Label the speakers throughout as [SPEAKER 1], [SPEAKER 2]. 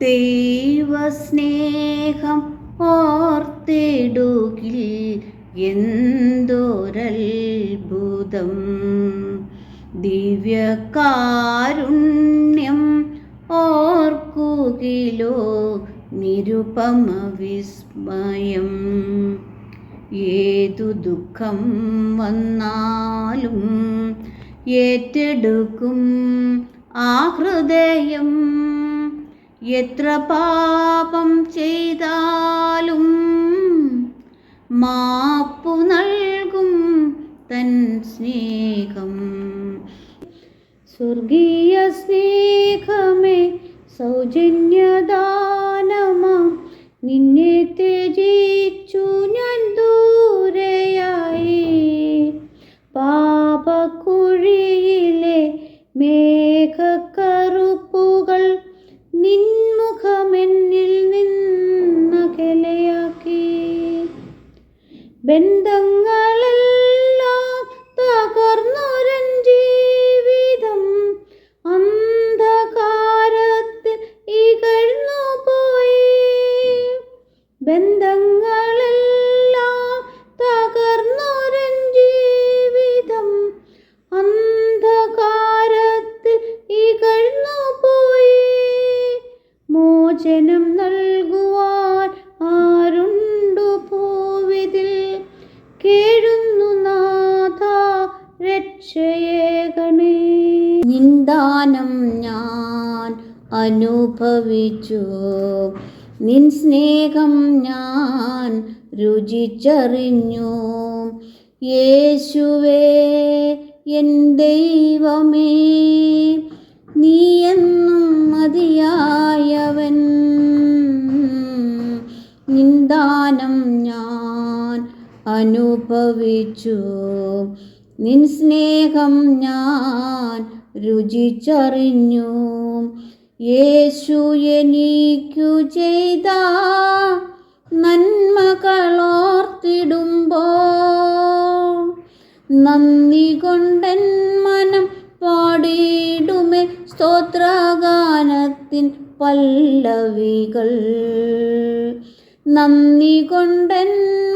[SPEAKER 1] ദൈവസ്നേഹം ഓർത്തിടുകിൽ എന്തോരത്ഭുതം. ദിവ്യകാരുണ്യം ഓർക്കുകിലോ നിരുപമ വിസ്മയം ഏതു ദുഃഖം വന്നാലും ഏറ്റെടുക്കും ആ ഹൃദയം എത്ര പാപം ചെയ്താലും മാപ്പു നൽകും തൻ സ്നേഹം. സ്വർഗീയ സ്നേഹമേ സൗജന്യദാനമാ നിന്നെ നിന്ദാനം ഞാൻ അനുഭവിച്ചു. നിൻ സ്നേഹം ഞാൻ രുചിച്ചറിഞ്ഞു. യേശുവേ എൻ ദൈവമേ നീ എന്നും മതിയായവൻ. നിന്ദാനം ഞാൻ അനുഭവിച്ചു. നിൻ സ്നേഹം ഞാൻ രുചിച്ചറിഞ്ഞു. യേശു എനിക്കു ചെയ്ത നന്മകളോർത്തിടുമ്പോൾ നന്ദി കൊണ്ടൻ മനം പാടിയിടുമേ സ്തോത്രഗാനത്തിൻ പല്ലവികൾ. നന്ദി കൊണ്ടൻ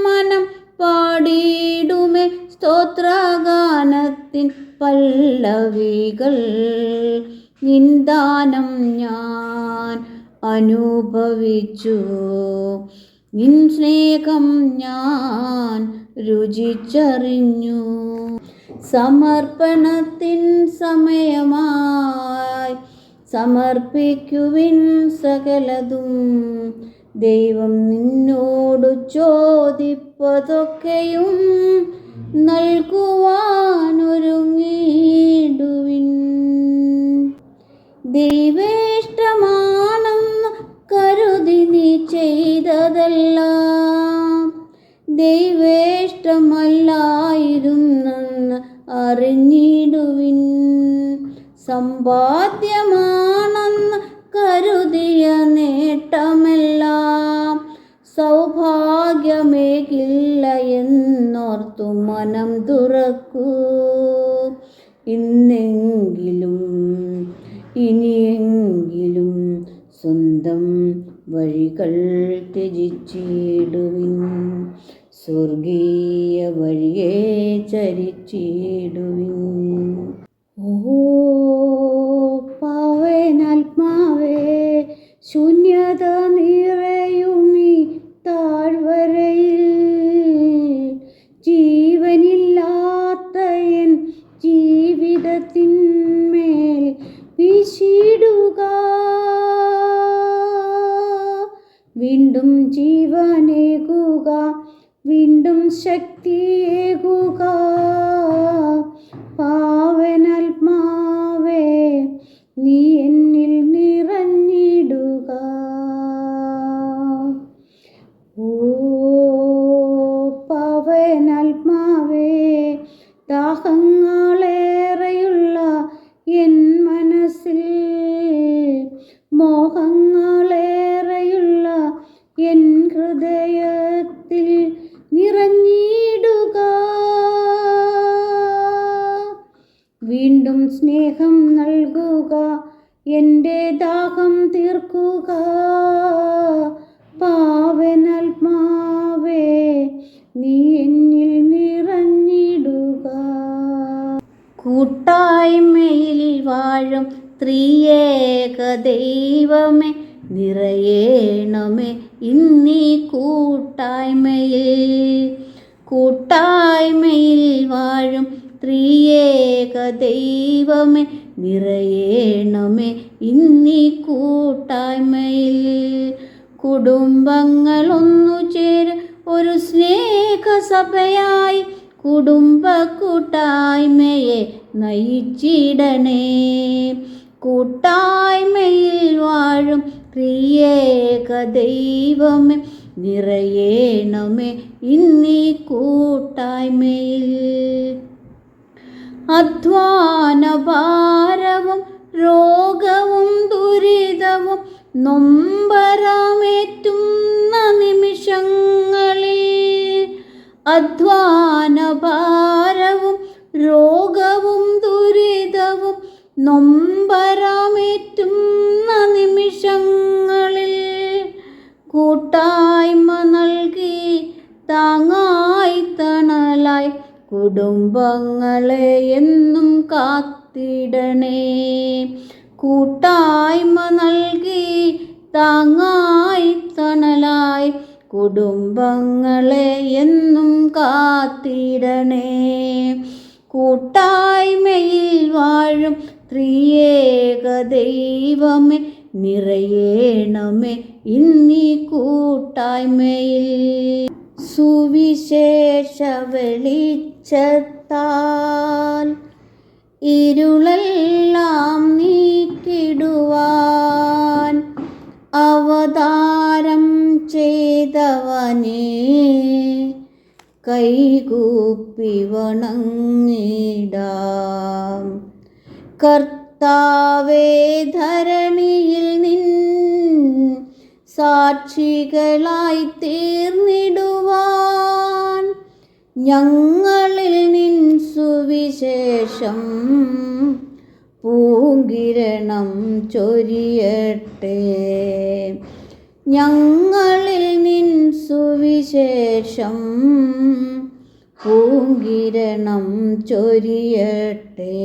[SPEAKER 1] മനം പാടിയിടുമേ സ്തോത്രഗാനത്തിൻ പല്ലവികൾ. നിന്ദാനം ഞാൻ അനുഭവിച്ചു. നിൻ സ്നേഹം ഞാൻ രുചിച്ചറിഞ്ഞു. സമർപ്പണത്തിൻ സമയമായി സമർപ്പിക്കുവിൻ സകലതും. ദൈവം നിന്നോട് ചോദിപ്പതൊക്കെയും നൽകുവാനൊരുങ്ങിടുവിൻ ദൈവേഷ്ടമാണെന്ന് കരുതി നീ ചെയ്തതെല്ലാം ദൈവേഷ്ടമല്ലായിരുന്നെന്ന് അറിഞ്ഞിടുവിൻ. സമ്പാദ്യമാണെന്ന് സ്വന്തം വഴികൾ ത്യജിച്ചിടുവിൻ. സ്വർഗീയ വഴിയെ ചരിച്ചിടുവിൻ. ഓ പാവനാത്മാവേ ശൂന്യത വീണ്ടും ജീവനേകുക വീണ്ടും ശക്തിയേകുക. പാവനാത്മാവേ നീ എന്നിൽ നിറഞ്ഞിടുക. ഓ പാവനാത്മാവേ ദാഹങ്ങളേറെയുള്ള എൻ മനസ്സിൽ മോഹങ്ങളേറെയുള്ള എൻ ഹൃദയത്തിൽ നിറഞ്ഞിടുക. വീണ്ടും സ്നേഹം നൽകുക. എന്റെ ദാഹം തീർക്കുക. പാവനൽമാവേ നീ എന്നിൽ നിറഞ്ഞിടുക. കൂട്ടായ്മയിൽ വാഴും ത്രിയേക ദൈവമേ നിറയേണമേ ഇന്നീ കൂട്ടായ്മയിൽ. കൂട്ടായ്മയിൽ വാഴും ത്രിയേക ദൈവമേ നിറയേണമേ ഇന്നീ കൂട്ടായ്മയിൽ. കുടുംബങ്ങളൊന്നു ചേര് ഒരു സ്നേഹസഭയായി കുടുംബ കൂട്ടായ്മയെ നയിച്ചിടണേ. കൂട്ടായ്മയിൽ വാഴും പ്രിയേക ദൈവമേ നിറയേണമേ ഇന്നീ കൂട്ടായ്മയിൽ. അധ്വാന ഭാരവും രോഗവും ദുരിതവും നൊമ്പരമേറ്റുന്ന നിമിഷങ്ങളിൽ അധ്വാന കൂട്ടായ്മ നൽകി താങ്ങായി തണലായി. കുടുംബങ്ങളെ എന്നും കാത്തിടണേ. കൂട്ടായ്മ നൽകി താങ്ങായി തണലായി. കുടുംബങ്ങളെ എന്നും കാത്തിടണേ. കൂട്ടായ്മയിൽ വാഴും ത്രിയേക ദൈവമേ. നിറയേണമേ ഇന്നീ കൂട്ടായ്മയിൽ. സുവിശേഷ വെളിച്ചത്താൽ ഇരുളെല്ലാം നീക്കിടുവാൻ അവതാരം ചെയ്തവനെ കൈകൂപ്പി വണങ്ങിടാം. കർത്താവേ ധരണിയിൽ നിൻ സാക്ഷികളായി തീർന്നിടുവാൻ ഞങ്ങളിൽ നിൻ സുവിശേഷം പൂങ്കിരണം ചൊരിയട്ടെ. ഞങ്ങളിൽ നിൻ സുവിശേഷം പൂങ്കിരണം ചൊരിയട്ടെ.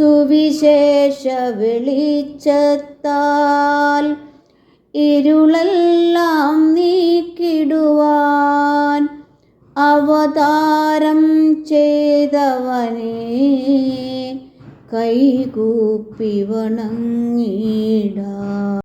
[SPEAKER 1] സുവിശേഷ വെളിച്ചത്താൽ ഇരുളെല്ലാം നീക്കിടുവാൻ അവതാരം ചെയ്തവനെ കൈകൂപ്പി വണങ്ങിടാം